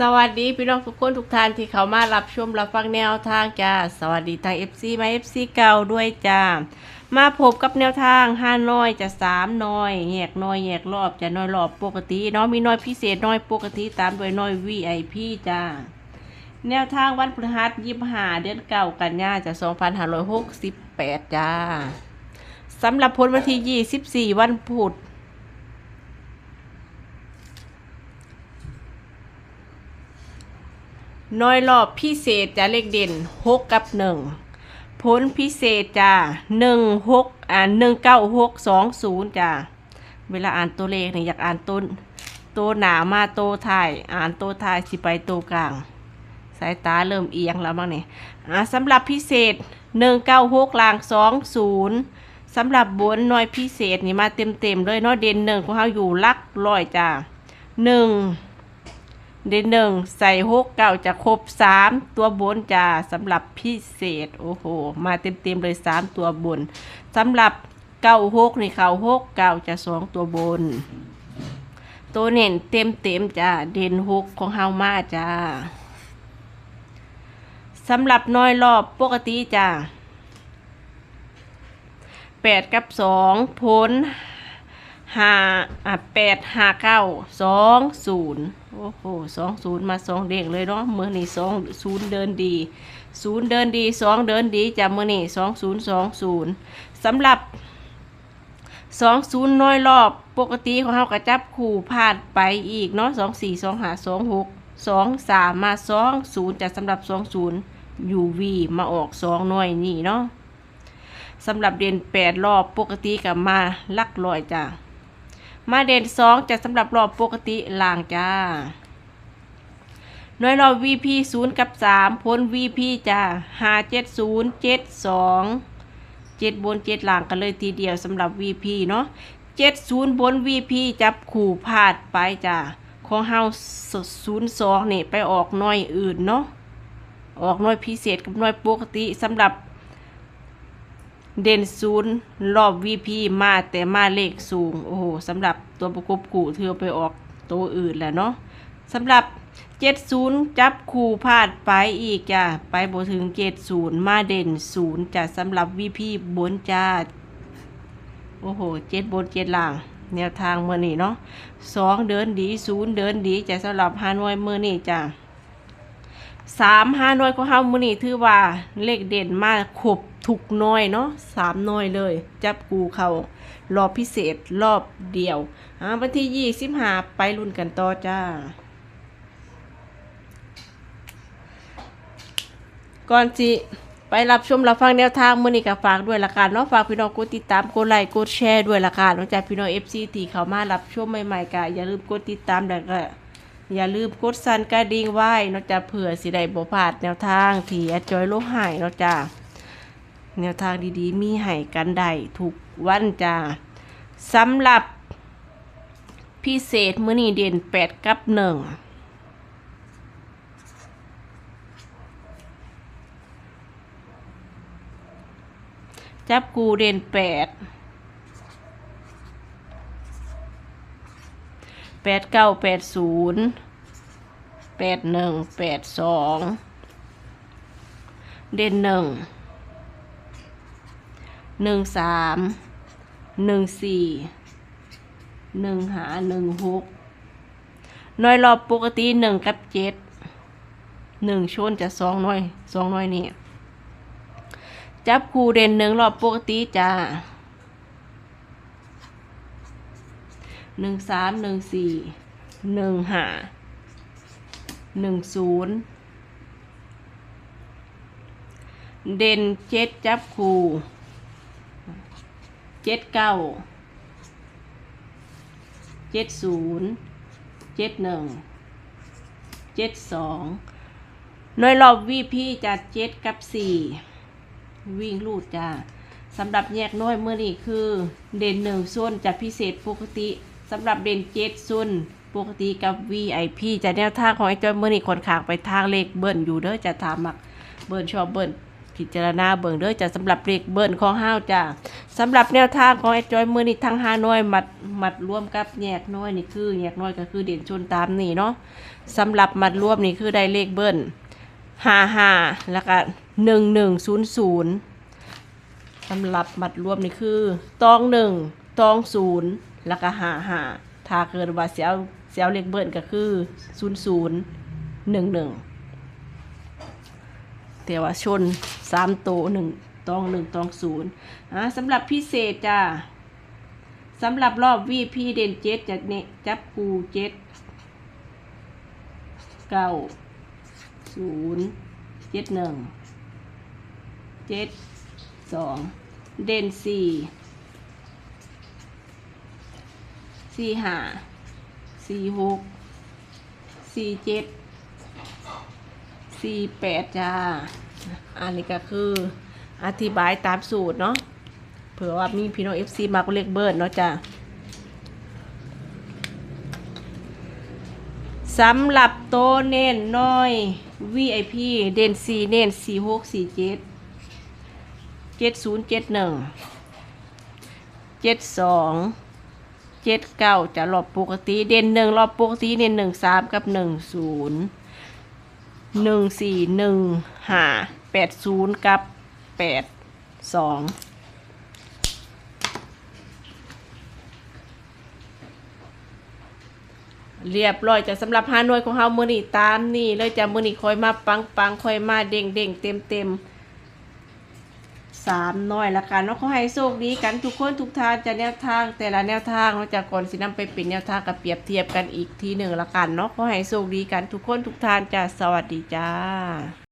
สวัสดีพี่น้องทุกคนทุกท่านที่เขามารับชมรับฟังแนวทางจ้าสวัสดีทาง FC มา FC เก่าด้วยจ้ามาพบกับแนวทางห้าน้อยจะสามน้อยแยกน้อยแยกรอบจะน้อยรอบปกติเนาะมีน้อยพิเศษน้อยปกติตามด้วยน้อย VIP จ้าแนวทางวันพฤหัสยี่ห้าเดือนเก้ากันยาจะสองพันห้าร้อยหกสิบแปดจ้าสำหรับผลวันที่ยี่สิบสี่วันพุธ น้อยรอบพิเศษจะเลขเด่นหกกับหนึ่งผลพิเศษจะหนึ่งหกอ่านหนึ่งเก้าหกสองศูนย์จ้ะเวลาอ่านตัวเลขเนี่ยอยากอ่านต้นตัวหนามาโตวท้าย อ่านตัวท้ายสิไปตัวกลาง สายตาเริ่มเอียงแล้วบ้างเนี่ยอ่าสำหรับพิเศษหนึ่งเก้าหกลางสองศูนย์สำหรับบนน้อยพิเศษนี่มาเต็มเต็มๆเลยเนาะเด่นหนึ่งของเขาอยู่ลักร้อยจ้ะหนึ่ง เดนหนึ่งใส่หกเก้าจะครบสามตัวบนจะสำหรับพิเศษโอ้โห มาเต็มเต็มๆเลยสามตัวบนสำหรับเก้าหกนี่เขาหกเก้าจะสองตัวบน ตัวเน่นเต็มเต็มๆจ้าเด่นหกของเฮามาจ้าสำหรับน้อยรอบปกติจ้าแปดกับสองพ้น ห้าอะแปดห้าเก้าสองศูนย์โอ้โหสองศูนย์มาสองเด้งเลยเนาะเมื่อนี่สองศูนย์เดินดีศูนย์เดินดีสองเดินดีจากมือนี่สองศูนย์สองศูนย์สำหรับสองศูนย์น้อยรอบปกติของเขากระจับคู่พลาดไปอีกเนาะสองสี่สองห้าสองหกสองสามมาสองศูนย์จากสำหรับสองศูนย์ยูวีมาออกสองน้อยนี่เนาะสำหรับเด่นแปดรอบปกติกับมาลักลอยจ้า มาเด่นสองจะสำหรับรอบปกติล่างจ้าน้อยรอบ VP ศูนย์กับสามพ้น VP จ้าห้าเจ็ดศูนย์เจ็ดสองเจ็ดบนเจ็ดล่างกันเลยทีเดียวสำหรับ VP เนาะเจ็ดศูนย์บน VP จับขู่พลาดไปจ้าของเฮาศูนย์สองนี่ไปออกน้อยอื่นเนาะออกน้อยพิเศษกับน้อยปกติสำหรับ เด่นศูนย์รอบ VP มาแต่มาเลขสูง โอ้โหสำหรับตัวประกบคู่เธอไปออกตัวอื่นแหละเนาะสำหรับ70จับคู่พลาดไปอีกจ้ะไปบถึง70มาเด่นศูนย์จ้ะสำหรับ VP บนจ้าโอ้โหเจ็ดบนเจ็ดล่าง แนวทางเมื่อนี้เนาะสองเดินดีศูนย์เดินดีจ้ะสำหรับฮานอยเมื่อนี้จ้ะ สามห้าน้อยของเฮามื้อนี้ถือว่าเลขเด่นมากครบทุกน้อยเนาะสามน้อยเลย จับกูเขารอบพิเศษรอบเดียวอ่าวันที่ยี่สิบห้าไปรุ่นกันต่อจ้า ก่อนสิไปรับชมรับฟังแนวทางมื้อนี้ก็ฝากด้วยละกันเนาะฝากพี่น้องกดติดตามกดไลค์กดแชร์ด้วยละกันนอกจากพี่น้อง FC ที่เข้ามารับชมใหม่ๆก็อย่าลืมกดติดตามแล้วก็ อย่าลืมกดสั่นกระดิ่งไว้เนอกจากเผื่อสิได้บ่พลาดแนวทางที่อาจอยโลกหายเนาะจ้าแนวทางดีๆ มีให้กันได้ทุกวันจ้าสำหรับพิเศษมื้อนี้เด่นแปดกับหนึ่งจับกูเด่นแปดแปดเก้าแปดศูนย์ แปดหนึ่งแปดสองเด่นหนึ่งหนึ่งสามหนึ่งสี่หนึ่งหาหนึ่งหกน้อยรอบปกติหนึ่งกับเจ็ดหนึ่งชนจะสองน้อยสองน้อยนี่จับคู่เด่นหนึ่งรอบปกติจ้าหนึ่งสามหนึ่งสี่หนึ่งหา หนึ่งศูนย์เด่นเจ็ดจับคู่เจ็ดเก้าเจ็ดศูนย์เจ็ดหนึ่งเจ็ดสองน้อยรอบวีพี่จะเจ็ดกับสี่วิ่งลูดจ้าสำหรับแยกน้อยเมื่อนี้คือ เด่นหนึ่งส่วนจะพิเศษปกติสำหรับเด่นเจ็ดส่วน ปกติกับ VIP จะแนวทางของไอ้จอยเมื่อนี้คนขางไปทางเลขเบิ้ลอยู่เด้อจะถามมักเบิ้ลชอบเบิ้ลพิจารณาเบิ่งเด้อจะสำหรับเลขเบิ้ลของห้าวจ้ะสำหรับแนวทางของไอ้จอยเมือนี่ทั้งห้าน้อยมัดมัดรวมกับแยกน้อยนี่คือแยกน้อยก็คือเด่นชนตามนี่เนาะสำหรับมัดรวมนี่คือได้เลขเบิ้ลห้าห้าแล้วก็หนึ่งหนึ่งศูนย์ศูนย์สำหรับมัดรวมนี่คือตองหนึ่งตองศูนย์แล้วก็ห้าห้าถ้าเกิดว่าเสียว เสียวเลขเบิ้ลก็คือศูนย์ศูนย์หนึ่งหนึ่งแต่ว่าชนสามโตหนึ่งตองหนึ่งตองศูนย์อ่าสำหรับพิเศษจ้าสำหรับรอบวีพีเด่นเจ็ดจากเนจับคูเจ็ดเก้าศูนย์เจ็ดหนึ่งเจ็ดสองเด่นสี่สี่ห้า สี่หกสี่เจ็ดสี่แปดจ้า อันนี้ก็คืออธิบายตามสูตรเนาะ เผื่อว่ามีพี่น้องเอฟซีมาก็เรียกเบิร์ดเนาะจ้าสำหรับโตเน้นน้อย VIP เด่นสี่เน้นสี่หกสี่เจ็ดเจ็ดศูนย์เจ็ดหนึ่งเจ็ดสอง เจ็ดเก้าจะรอบปกติ เด่นหนึ่งรอบปกติเด่นหนึ่งสามกับหนึ่งศูนย์หนึ่งสี่หนึ่งห้าแปดศูนย์กับแปดสองเรียบร้อยจะสำหรับฮานวยของเฮามือนี่ตามนี่เลยจะมือนี่คอยมาปังปังคอยมาเด้งเด้งเต็มเต็ม สามน้อยละกันเนาะขอให้โชคดีกันทุกคนทุกทางจะแนวทางแต่ละแนวทางเราจะก่อนสินำไปเป็นแนวทางกับเปรียบเทียบกันอีกทีหนึ่งละกันเนาะขอให้โชคดีกันทุกคนทุกทางจะสวัสดีจ้า